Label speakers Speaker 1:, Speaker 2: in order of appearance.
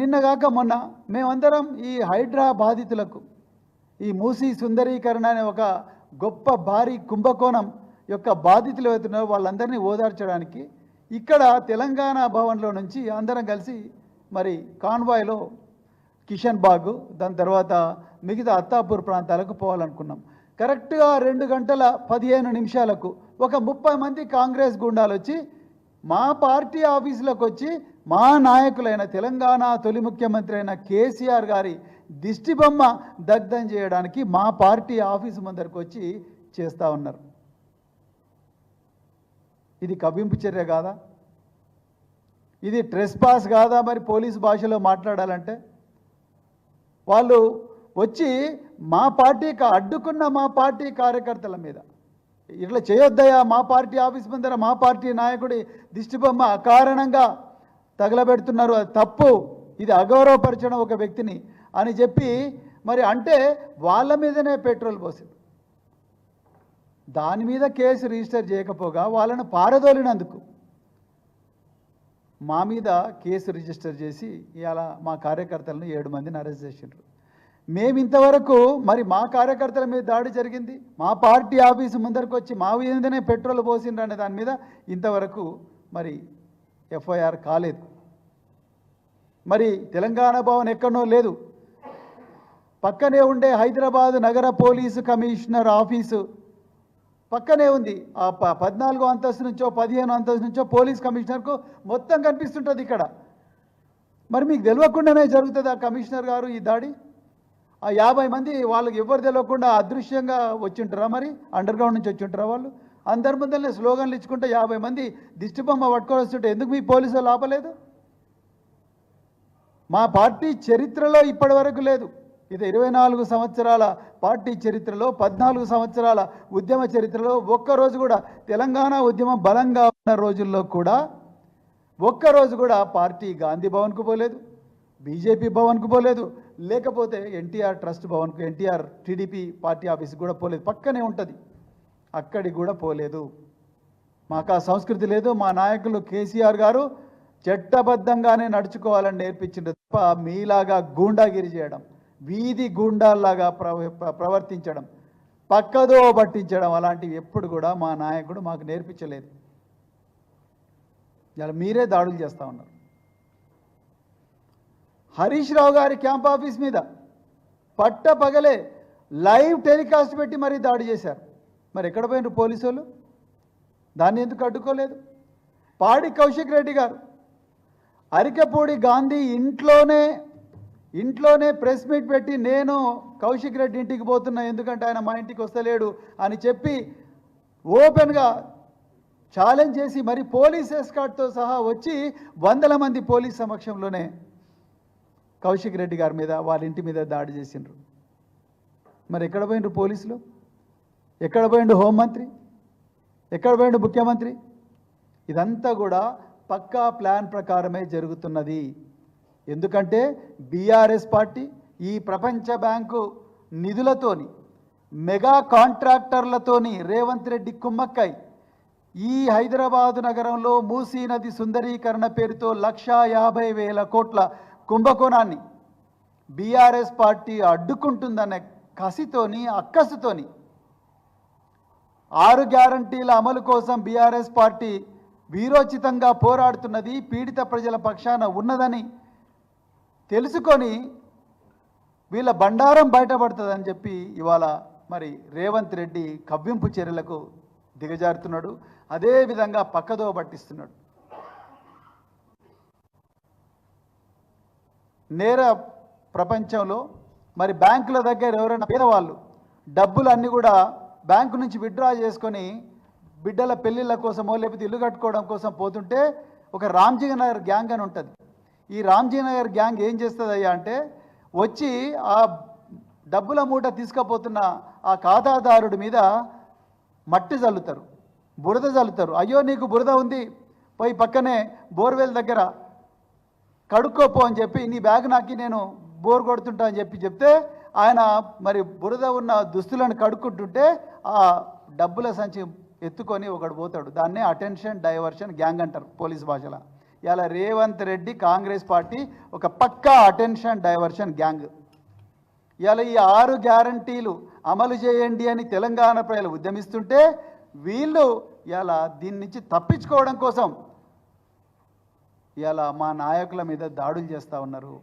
Speaker 1: నిన్నగాక మొన్న మేమందరం ఈ హైడ్రా బాధితులకు ఈ మూసీ సుందరీకరణ అనే ఒక గొప్ప భారీ కుంభకోణం యొక్క బాధితులు అవుతున్నారో వాళ్ళందరినీ ఓదార్చడానికి ఇక్కడ తెలంగాణ భవన్లో నుంచి అందరం కలిసి మరి కాన్వాయ్లో కిషన్ బాగ్ దాని తర్వాత మిగతా అత్తాపూర్ ప్రాంతాలకు పోవాలనుకున్నాం. కరెక్ట్గా రెండు గంటల పదిహేను నిమిషాలకు ఒక ముప్పై మంది కాంగ్రెస్ గుండాలు వచ్చి మా పార్టీ ఆఫీసులకు వచ్చి మా నాయకులైన తెలంగాణ తొలి ముఖ్యమంత్రి అయిన కేసీఆర్ గారి దిష్టి బొమ్మ దగ్ధం చేయడానికి మా పార్టీ ఆఫీసు ముందరికి వచ్చి చేస్తూ ఉన్నారు. ఇది కవ్వింపు చర్య కాదా? ఇది ట్రెస్ పాస్ కాదా మరి పోలీసు భాషలో మాట్లాడాలంటే? వాళ్ళు వచ్చి మా పార్టీకి అడ్డుకున్న మా పార్టీ కార్యకర్తల మీద ఇట్లా చేయొద్దయా మా పార్టీ ఆఫీస్ ముందర మా పార్టీ నాయకుడి దిష్టిబొమ్మ అకారణంగా తగలబెడుతున్నారు. అది తప్పు. ఇది అగౌరవపరచడం ఒక వ్యక్తిని అని చెప్పి మరి అంటే వాళ్ళ మీదనే పెట్రోల్ పోసింది. దాని మీద కేసు రిజిస్టర్ చేయకపోగా వాళ్ళను పారదోలినందుకు మా మీద కేసు రిజిస్టర్ చేసి ఇవాళ మా కార్యకర్తలను ఏడు మందిని అరెస్ట్ చేసిండ్రు. మేము ఇంతవరకు మరి మా కార్యకర్తల మీద దాడి జరిగింది. మా పార్టీ ఆఫీసు ముందరకు వచ్చి మా మీదనే పెట్రోల్ పోసిండ్రు అనే దాని మీద ఇంతవరకు మరి ఎఫ్ఐఆర్ కాలేదు. మరి తెలంగాణ భవన్ ఎక్కడో లేదు. పక్కనే ఉండే హైదరాబాద్ నగర పోలీసు కమిషనర్ ఆఫీసు పక్కనే ఉంది. ఆ ప పద్నాలుగో అంతస్తు నుంచో పదిహేను అంతస్తు నుంచో పోలీస్ కమిషనర్కు మొత్తం కనిపిస్తుంటుంది ఇక్కడ. మరి మీకు తెలియకుండానే జరుగుతుంది ఆ కమిషనర్ గారు ఈ దాడి? ఆ యాభై మంది వాళ్ళకి ఎవరు తెలియకుండా అదృశ్యంగా వచ్చింటారా మరి? అండర్ గ్రౌండ్ నుంచి వచ్చింటారా వాళ్ళు? అందరి ముందరనే స్లోగన్లు ఇచ్చుకుంటే యాభై మంది దిష్టిబొమ్మ పట్టుకొని వస్తుంటే ఎందుకు మీ పోలీసులు ఆపలేదు? మా పార్టీ చరిత్రలో ఇప్పటి వరకు లేదు. ఇది ఇరవై నాలుగు సంవత్సరాల పార్టీ చరిత్రలో పద్నాలుగు సంవత్సరాల ఉద్యమ చరిత్రలో ఒక్కరోజు కూడా తెలంగాణ ఉద్యమం బలంగా ఉన్న రోజుల్లో కూడా ఒక్కరోజు కూడా పార్టీ గాంధీ భవన్కు పోలేదు బీజేపీ భవన్కు పోలేదు లేకపోతే ఎన్టీఆర్ ట్రస్ట్ భవన్కు ఎన్టీఆర్ టీడీపీ పార్టీ ఆఫీస్కి కూడా పోలేదు పక్కనే ఉంటుంది. అక్కడికి కూడా పోలేదు. మాకు ఆ సంస్కృతి లేదు మా నాయకులు కేసీఆర్ గారు చట్టబద్ధంగానే నడుచుకోవాలని నేర్పించింది తప్ప మీలాగా గూండాగిరి చేయడం వీధి గూండాల్లాగా ప్రవ ప్రవర్తించడం పక్కదో పట్టించడం అలాంటివి ఎప్పుడు కూడా మా నాయకుడు మాకు నేర్పించలేదు. ఇలా మీరే దాడులు చేస్తూ ఉన్నారు. హరీష్ రావు గారి క్యాంప్ ఆఫీస్ మీద పట్ట పగలే లైవ్ టెలికాస్ట్ పెట్టి మరీ దాడి చేశారు. మరి ఎక్కడ పోయినారు పోలీసు వాళ్ళు దాన్ని ఎందుకు అడ్డుకోలేదు? పాడి కౌశిక్ రెడ్డి గారు అరికపూడి గాంధీ ఇంట్లోనే ఇంట్లోనే ప్రెస్ మీట్ పెట్టి నేను కౌశిక్ రెడ్డి ఇంటికి పోతున్నా ఎందుకంటే ఆయన మా ఇంటికి వస్తలేడు అని చెప్పి ఓపెన్గా ఛాలెంజ్ చేసి మరి పోలీస్ ఎస్కాట్తో సహా వచ్చి వందల మంది పోలీస్ సమక్షంలోనే కౌశిక్ రెడ్డి గారి మీద వాళ్ళ ఇంటి మీద దాడి చేసిండ్రు. మరి ఎక్కడ పోయిండ్రు పోలీసులు? ఎక్కడ పోయిండు హోంమంత్రి? ఎక్కడ పోయిండు ముఖ్యమంత్రి? ఇదంతా కూడా పక్కా ప్లాన్ ప్రకారమే జరుగుతున్నది. ఎందుకంటే బీఆర్ఎస్ పార్టీ ఈ ప్రపంచ బ్యాంకు నిధులతోని మెగా కాంట్రాక్టర్లతోని రేవంత్ రెడ్డి కుమ్మక్కై ఈ హైదరాబాదు నగరంలో మూసీ నది సుందరీకరణ పేరుతో లక్షా యాభై వేల కోట్ల కుంభకోణాన్ని బీఆర్ఎస్ పార్టీ అడ్డుకుంటుందనే కసితోని అక్కసుతోని ఆరు గ్యారంటీల అమలు కోసం బీఆర్ఎస్ పార్టీ వీరోచితంగా పోరాడుతున్నది పీడిత ప్రజల పక్షాన ఉన్నదని తెలుసుకొని వీళ్ళ బండారం బయటపడుతుందని చెప్పి ఇవాళ మరి రేవంత్ రెడ్డి కవ్వింపు చర్యలకు దిగజారుతున్నాడు. అదేవిధంగా పక్కదో పట్టిస్తున్నాడు. నేర ప్రపంచంలో మరి బ్యాంకుల దగ్గర ఎవరైనా పేదవాళ్ళు డబ్బులు అన్నీ కూడా బ్యాంకు నుంచి విత్డ్రా చేసుకొని బిడ్డల పెళ్ళిళ్ళ కోసమో లేకపోతే ఇల్లు కట్టుకోవడం కోసం పోతుంటే ఒక రామ్జీ నగర్ గ్యాంగ్ అని ఉంటుంది. ఈ రామ్జీ నగర్ గ్యాంగ్ ఏం చేస్తుంది అయ్యా అంటే వచ్చి ఆ డబ్బుల మూట తీసుకుపోతున్న ఆ ఖాతాదారుడి మీద మట్టి చల్లుతారు బురద చల్లుతారు అయ్యో నీకు బురద ఉంది పోయి పక్కనే బోర్వెల్ దగ్గర కడుక్కోపో అని చెప్పి నీ బ్యాగ్ నాకి నేను బోర్ కొడుతుంటా అని చెప్పి చెప్తే ఆయన మరి బురద ఉన్న దుస్తులను కడుక్కుంటుంటే ఆ డబ్బుల సంచి ఎత్తుకొని ఒకడు పోతాడు. దాన్నే అటెన్షన్ డైవర్షన్ గ్యాంగ్ అంటారు పోలీస్ భాషలో. ఇలా రేవంత్ రెడ్డి కాంగ్రెస్ పార్టీ ఒక పక్కా అటెన్షన్ డైవర్షన్ గ్యాంగ్ ఇలా ఈ ఆరు గ్యారంటీలు అమలు చేయండి అని తెలంగాణ ప్రజలు ఉద్యమిస్తుంటే వీళ్ళు ఇలా దీని నుంచి తప్పించుకోవడం కోసం ఇలా మా నాయకుల మీద దాడులు చేస్తూ ఉన్నారు.